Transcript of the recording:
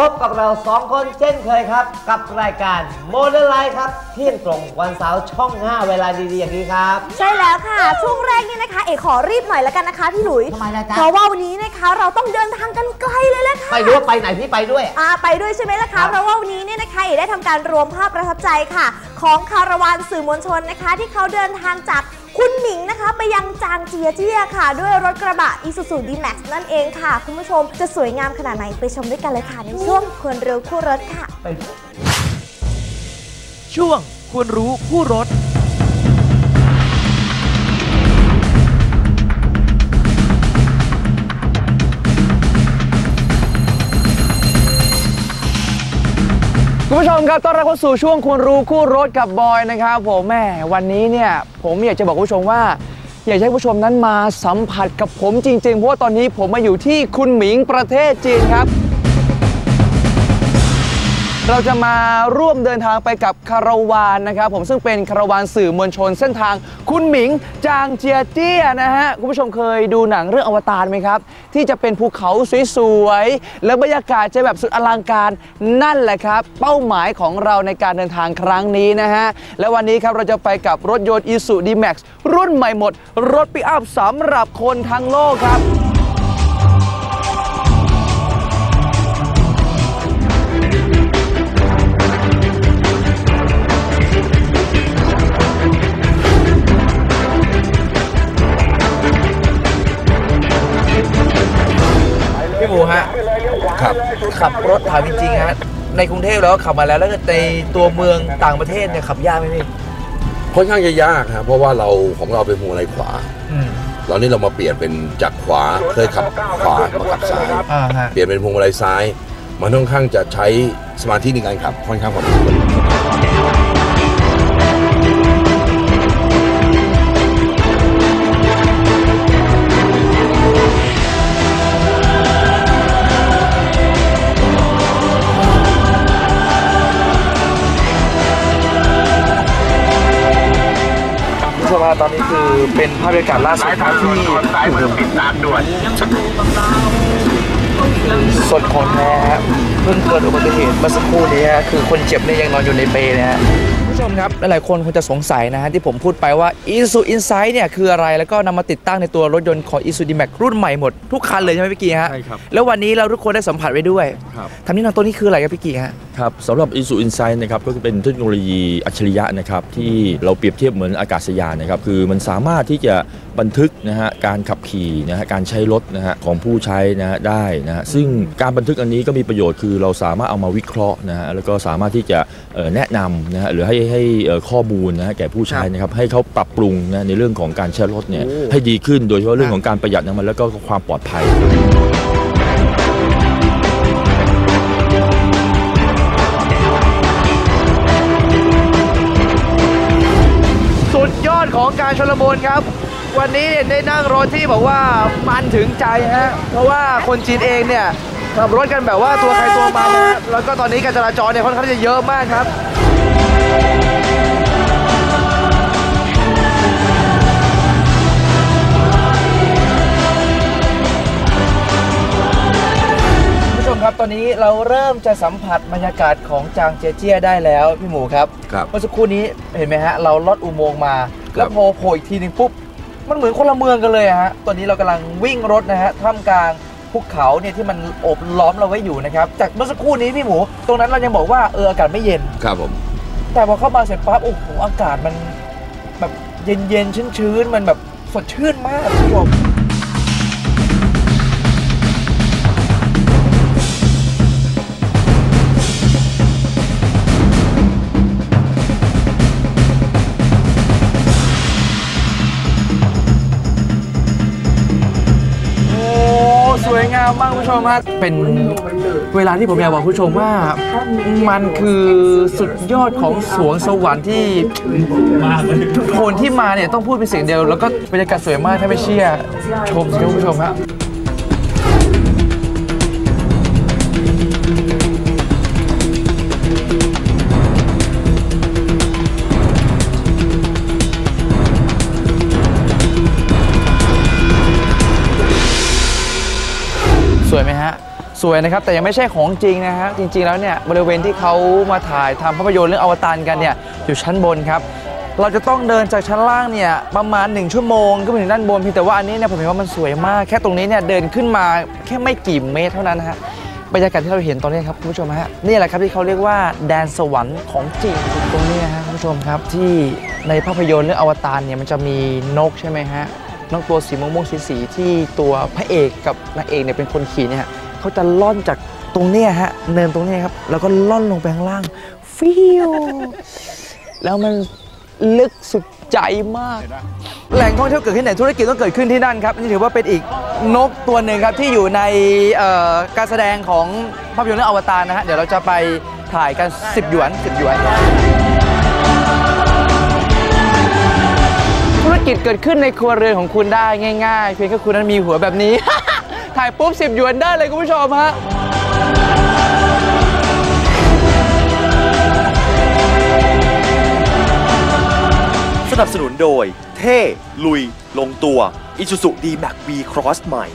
พบกับเราสองคนเช่นเคยครับ กับรายการโมเดลไลท์ครับ เที่ยงตรงวันเสาร์ช่อง 5 เวลาดีๆอย่างนี้ครับ ใช่แล้วค่ะ ช่วงแรกนี่นะคะ เอกขอรีบหน่อยแล้วกันนะคะพี่หลุยทำไมล่ะจ๊ะ เพราะว่าวันนี้นะคะเราต้องเดินทางกันไกลเลยแหละค่ะไม่รู้ว่าไปไหนพี่ไปด้วย อ่าไปด้วยใช่ไหมล่ะครัคะ บ เพราะว่าวันนี้เนี่ยนะคะเอกได้ทำการรวมภาพประทับใจค่ะ ของคาราวานสื่อมวลชนนะคะ ที่เขาเดินทางจาก คุณหมิงนะคะไปยังจางเจียเจียค่ะ ด้วยรถกระบะ Isuzu D-Max นั่นเองค่ะ คุณผู้ชมจะสวยงามขนาดไหนไปชมด้วยกันเลยค่ะ ในช่วงควรเร็วคู่รถค่ะ ช่วงควรรู้ผู้รถ คุณผู้ชมครับต้อนรับเข้าสู่ช่วงควรรู้คู่รถกับบอยนะครับผมแม่วันนี้เนี่ยผมอยากจะบอกคุณผู้ชมว่า อยากให้ผู้ชมนั้นมาสัมผัสกับผมจริงๆ เพราะว่าตอนนี้ผมมาอยู่ที่คุณหมิงประเทศจีนครับ เราจะมาร่วมเดินทางไปกับคาราวานนะครับผมซึ่งเป็นคาราวานสื่อมวลชนเส้นทาง คุณหมิง จางเจียเจี้ยนะฮะ คุณผู้ชมเคยดูหนังเรื่องอวตารไหมครับ ที่จะเป็นภูเขาสวยๆ แล้วบรรยากาศจะแบบสุดอลังการนั่นแหละครับ เป้าหมายของเราในการเดินทางครั้งนี้นะฮะ และวันนี้ครับเราจะไปกับรถยนต์ Isuzu D-Max รุ่นใหม่หมด รถปิกอัพสำหรับคนทั้งโลกครับ ฮะครับขับรถถามจริงๆฮะในกรุงเทพแล้วก็ขับมาแล้ว แล้วก็ในตัวเมืองต่างประเทศเนี่ยขับยากไหมพี่ค่อนข้างจะยากครับเพราะว่าเราของเราเป็นพวงมาลัยขวาอืมตอนนี้เรามาเปลี่ยนเป็นจากขวาเคยขับขวามาขับซ้ายอ่าฮะเปลี่ยนเป็นพวงมาลัยซ้าย มันค่อนข้างจะใช้สมาธิในการขับค่อนข้างพอสมควร ตอนนี้คือเป็นภาพบรรยากาศล่าสุดครับที่สดของแท้ฮะเพิ่งเกิดอุบัติเหตุเมื่อสักครู่นี้ฮะคือคนเจ็บเนี่ยยังนอนอยู่ในเปลนะฮะ ผู้ชมครับ หลายๆคนคงจะสงสัยนะฮะที่ผมพูดไปว่า Isuzu Insight เนี่ยคืออะไรแล้วก็นำมาติดตั้งในตัวรถยนต์ของ Isuzu D-Max รุ่นใหม่หมด ทุกคันเลยใช่ไหมพี่กีฮะใช่ครับ แล้ววันนี้เราทุกคนได้สัมผัสไว้ด้วยครับทำนี้นำตัวนี้คืออะไรครับพี่กีฮะ ครับสำหรับ i s u Insight นะครับก็เป็นเทคโนโลยีอัจฉริยะนะครับที่เราเปรียบเทียบเหมือนอากาศยานนะครับคือมันสามารถที่จะบันทึกนะฮะการขับขี่นะฮะการใช้รถนะฮะของผู้ใช้นะฮะได้นะฮะซึ่งการบันทึกอันนี้ก็มีประโยชน์คือเราสามารถเอามาวิเคราะห์นะฮะแล้วก็สามารถที่จะเอ่อแนะนำนะฮะหรือให้ให้เอ่อข้อมูลนะฮะแก่ผู้ใช้นะครับให้เขาปรับปรุงนะในเรื่องของการใช้รถเนี่ยโอ้ให้ดีขึ้นโดยเฉพาะเรื่องของการประหยัดน้ำมันแล้วก็ความปลอดภัยสุดยอดของการชลบุรีครับ วันนี้เนี่ยได้นั่งรถที่บอกว่ามันถึงใจฮะเพราะว่าคนจีนเองเนี่ยขับรถกันแบบว่าตัวใครตัวมันนะฮะแล้วก็ตอนนี้การจราจรเนี่ยค่อนข้างจะเยอะมากครับ คุณผู้ชมครับตอนนี้เราเริ่มจะสัมผัสบรรยากาศของจางเจยเจี้ยได้แล้วพี่หมูครับครับเมื่อสักครู่นี้เห็นไหมฮะเราลอดอุโมงค์มา แล้วพอโผล่อีกทีหนึงปุ๊บมันเหมือนคนละเมืองกันเลยอะฮะตอนนี้เรากำลังวิ่งรถนะฮะท่ามกลางภูเขาเนี่ยที่มันโอบล้อมเราไว้อยู่นะครับจากเมื่อสักครู่นี้พี่หมู ตรงนั้นเรายังบอกว่าเอออากาศไม่เย็นครับผม แต่พอเข้ามาเสร็จปั๊บโอ้โหอากาศมันแบบเย็นๆชื้นๆมันแบบสดชื่นมากคุณผู้ชม ผู้ชมว่าเป็นเวลาที่ผมอยากบอกคุณผู้ชมว่า มันคือสุดยอดของสวงสวรรค์ที่ทุกคนที่มาเนี่ยต้องพูดเป็นเสียงเดียว แล้วก็บรรยากาศสวยมากถ้าไม่เชื่อชมสิครับคุณผู้ชมฮะ สวยนะครับแต่ยังไม่ใช่ของจริงนะฮะจริง ๆ แล้วเนี่ยบริเวณที่เขามาถ่ายทำภาพยนตร์เรื่องอวตารกันเนี่ยอยู่ชั้นบนครับเราจะต้องเดินจากชั้นล่างเนี่ยประมาณ 1 ชั่วโมงก็ไปถึงด้านบนเพียงแต่ว่าอันนี้เนี่ยผมเห็นว่ามันสวยมาก แค่ตรงนี้เนี่ยเดินขึ้นมาแค่ไม่กี่เมตรเท่านั้นนะฮะบรรยากาศที่เราเห็นตอนนี้ครับคุณผู้ชมฮะนี่แหละครับที่เขาเรียกว่าแดนสวรรค์ของจริงตรงนี้นะฮะคุณผู้ชมครับที่ในภาพยนตร์เรื่องอวตารเนี่ยมันจะมีนกใช่ไหมฮะนกตัวสีม่วงๆสีๆที่ตัวพระเอกกับนางเอกเนี่ยเป็นคนขี่เนี่ย เขาจะล่อนจากตรงเนี้ยฮะเนินตรงเนี้ยครับ แล้วก็ล่อนลงไปข้างล่าง ฟิวแล้วมันลึกสุดใจมาก แหล่งท่องเที่ยวเกิดขึ้นไหนธุรกิจต้องเกิดขึ้นที่นั่นครับนี่ถือว่าเป็นอีกนกตัวหนึ่งครับที่อยู่ในการแสดงของภาพยนตร์เรื่องอวตารนะฮะเดี๋ยวเราจะไปถ่ายกัน 10 หยวน 10 หยวน ธุรกิจเกิดขึ้นในครัวเรือนของคุณได้ง่าย ๆ เพียงแค่คุณนั้นมีหัวแบบนี้ ถ่ายปุ๊บ 10หยวนได้เลยคุณผู้ชมฮะสนับสนุนโดย เท่ ลุย ลงตัว Isuzu D-Max V Cross ใหม่